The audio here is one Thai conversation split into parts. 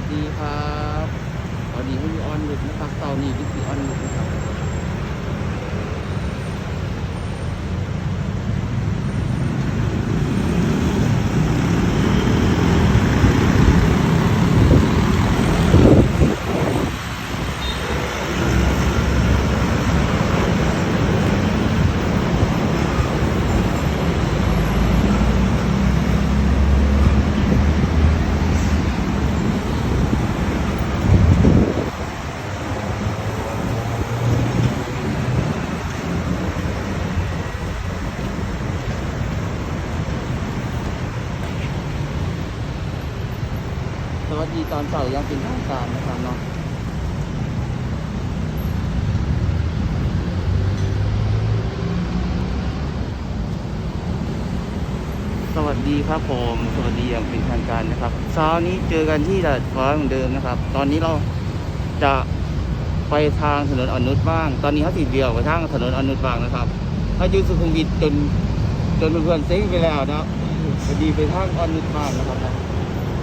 สดีครับสวัสดีคุณออนหยุดนะครับเสาร์นี้วิธีออนหยุด วัสดีตอนเสาร์ยังเป็นทางการนะครับเนาะสวัสดีครับผม สวัสดีอย่างเป็นทางการนะครับเช้านี้เจอกันที่ดาดฟ้าเหมือนเดิมนะครับ ตอนนี้เราจะไปทางถนนอนุชบ้าง ตอนนี้เขาติดเดียวไปทางถนนอนุชบ้างนะครับถ้าอยู่สุขุมวิทจนจนเพื่อนๆเซ็งไปแล้วนะพอดีไปทางอนุชบ้างนะครับ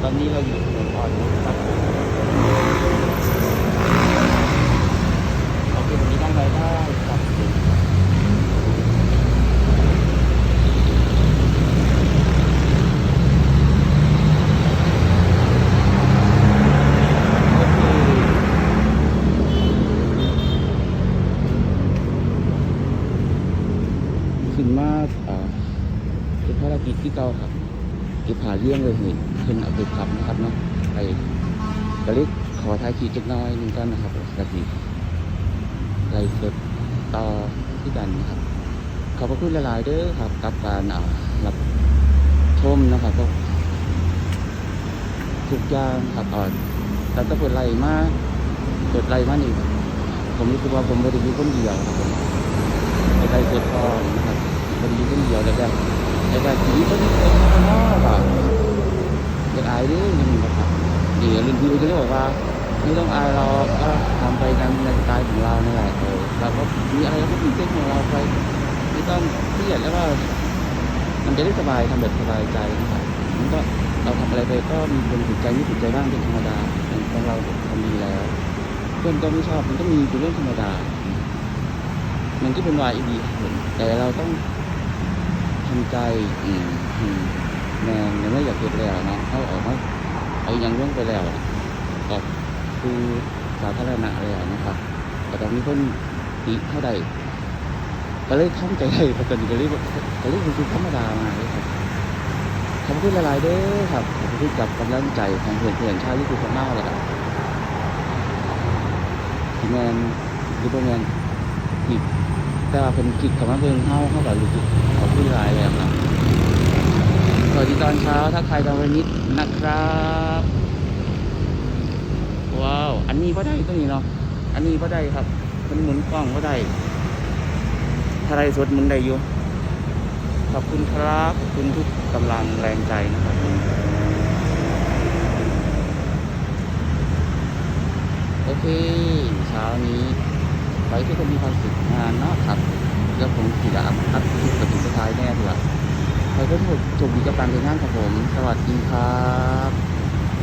ตอนนี้เราอยู่ถนนอนุชครับโอเควันนี้นั่งไปได้ครับโอเคขึ้นมาอ่าเป็นภารกิจที่เก่าครับ ที่ผ่าเรื่องเลยเห็นขึ้นเอาไปพับนะครับเนาะไปกระลิกขอท้ายขีดจักน้อยหนึงกันนะครับกระสีไล่สดต่อที่กันนะครับขอบพระคุณหลายเด้อครับกับการอ่ารับชมนะครับก็ทุกอย่างครับอ่อนแล้วก็เปิดไล่มาเปิดไล่มานี่ผมรู้สึกว่าผมไม่ได้มีคนเดียวครับผมไปไล่สดพอนะครับคนมีคนเดียวแล้วแบบ แล้วแบบทีนี้ก็มีคนมาเนาะครับอยากอายดิยังนะครับเดี๋ยวรุ่นพี่ก็จะบอกว่าไม่ต้องอายเราก็ทำไปตามในสไตล์ของเรานี่แหละเราก็มีอะไรก็ตื่นเต้นของเราไปไม่ต้องเครียดแล้วก็มันจะได้สบายทำแบบสบายใจนะครับมันก็เราทำอะไรไปก็มีคนถูกใจไม่ถูกใจบ้างเป็นธรรมดาเป็นของเราทำดีแล้วเพื่อนก็ไม่ชอบมันก็มีเป็นเรื่องธรรมดา มันก็เป็นวายอีดีแต่เราต้อง ทำใจอืมอืมแม่นยังไม่อยากเก็บแล้วนะเขาออกมาเอายังล่วงไปแล้วก็คือสาธารณะแล้วนะครับแต่ตอนนี้เพิ่นติเท่าใดก็เลยทำใจได้ปกติก็เลยก็เลยคือธรรมดามาเลยครับขอบคุณหลายๆเด้อครับขอบคุณกับกำลังใจของเพื่อนๆชาวญี่ปุ่นมากเลยครับทีแมนหรือบ่แมนที่แต่ว่าเป็นคิดคำว่าเบิ่งเฮาเฮาก็รู้สึกขอบคุณหลายแล้วครับสวัสดี ตอนเช้าถ้าใครตอนวันนี้นะครับ ว้าว อันนี้ก็ได้ตัวนี้เนาะอันนี้ก็ได้ครับ มันหมุนกล้องก็ได้ถ้าไรสดหมุนได้อยู่ขอบคุณครับขอบคุณทุกกำลังแรงใจนะครับโอเค เช้านี้ไปที่คนมีความสุขงานเนาะครับ แล้วผมขี่จะอัพอัพคลิปกับสุดท้ายแน่เลย ให้ทุกคนโชคดีกับการเดินทางของผม สวัสดีครับ